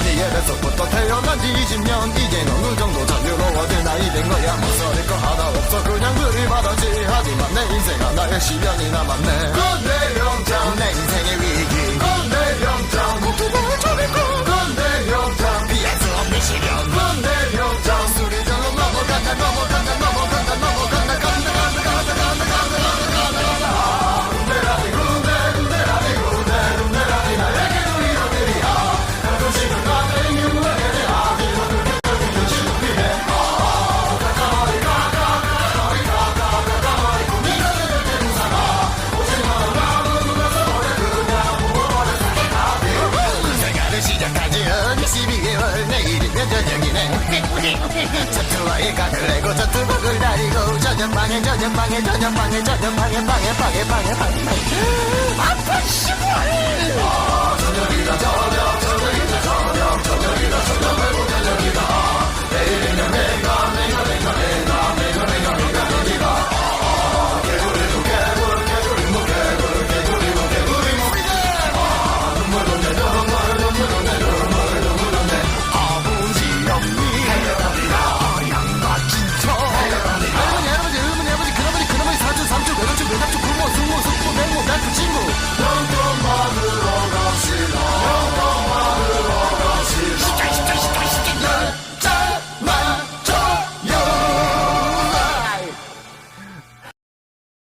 예배속부터 태어난 지 20년. 이젠 어느 정도 자유로워진 나이 된 거야. 못살릴 거 하나 없어. 그냥 들이받았지. 하지만 내 인생 하나의 시련이 남았네. 건대 저트와 일각을 내고 저트박을 다리고 저녁방에 저녁방에 저녁방에 저녁방에 방에 방에 방에 방에 방에, 방에, 방에